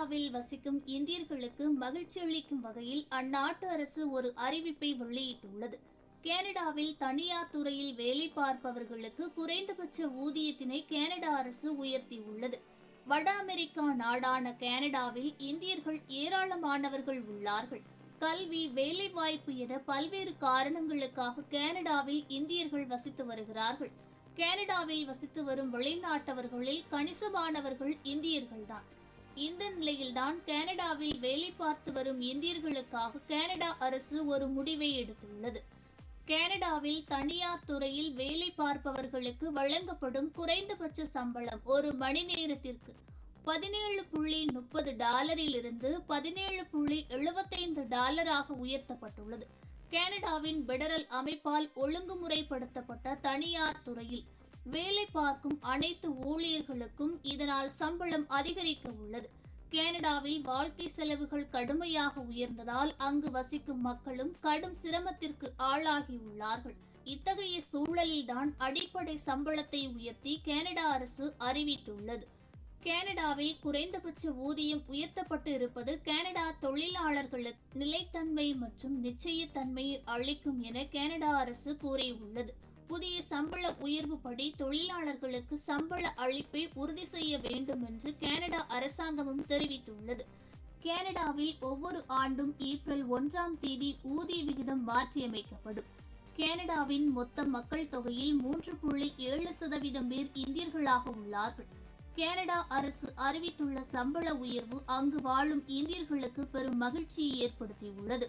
கனடாவில் வசிக்கும் இந்தியர்களுக்கு மகிழ்ச்சி அளிக்கும் வகையில் அந்நாட்டு அரசு ஒரு அறிவிப்பை வெளியிட்டுள்ளது. கனடாவில் தனியார் துறையில் வேலை பார்ப்பவர்களுக்கு குறைந்தபட்ச ஊதியத்தினை கனடா அரசு உயர்த்தியுள்ளது. வட அமெரிக்கா நாடான கனடாவில் இந்தியர்கள் ஏராளமானவர்கள் உள்ளார்கள். கல்வி வேலைவாய்ப்பு என பல்வேறு காரணங்களுக்காக கனடாவில் இந்தியர்கள் வசித்து வருகிறார்கள். கனடாவில் வசித்து வரும் வெளிநாட்டவர்களில் கணிசமானவர்கள் இந்தியர்கள்தான். இந்த நிலையில்தான் கனடாவில் வேலை பார்த்து வரும் இந்தியர்களுக்காக கனடா அரசு ஒரு முடிவை எடுத்துள்ளது. கனடாவில் தனியார் துறையில் வேலை பார்ப்பவர்களுக்கு வழங்கப்படும் குறைந்தபட்ச சம்பளம் ஒரு மணி நேரத்திற்கு பதினேழு புள்ளி முப்பது டாலரில் இருந்து பதினேழு புள்ளி எழுபத்தைந்து டாலராக உயர்த்தப்பட்டுள்ளது. கனடாவின் பெடரல் அமைப்பால் ஒழுங்குமுறைப்படுத்தப்பட்ட தனியார் துறையில் வேலை பார்க்கும் அனைத்து ஊழியர்களுக்கும் இதனால் சம்பளம் அதிகரிக்க உள்ளது கனடாவில் வாழ்க்கை செலவுகள் கடுமையாக உயர்ந்ததால் அங்கு வசிக்கும் மக்களும் கடும் சிரமத்திற்கு ஆளாகியுள்ளார்கள். இத்தகைய சூழலில்தான் அடிப்படை சம்பளத்தை உயர்த்தி கனடா அரசு அறிவித்துள்ளது. கனடாவில் குறைந்தபட்ச ஊதியம் உயர்த்தப்பட்டு இருப்பது கனடா தொழிலாளர்களுக்கு நிலைத்தன்மை மற்றும் நிச்சயத்தன்மையை அளிக்கும் என கனடா அரசு கூறியுள்ளது. புதிய சம்பள உயர்வு படி தொழிலாளர்களுக்கு சம்பள அளிப்பை உறுதி செய்ய வேண்டும் என்று கனடா அரசாங்கமும் தெரிவித்துள்ளது. கனடாவில் ஒவ்வொரு ஆண்டும் ஏப்ரல் ஒன்றாம் தேதி ஊதிய விகிதம் மாற்றியமைக்கப்படும். கனடாவின் மொத்த மக்கள் தொகையில் மூன்று புள்ளி ஏழு சதவீதம் பேர் இந்தியர்களாக உள்ளார்கள். கனடா அரசு அறிவித்துள்ள சம்பள உயர்வு அங்கு வாழும் இந்தியர்களுக்கு பெரும் மகிழ்ச்சியை ஏற்படுத்தியுள்ளது.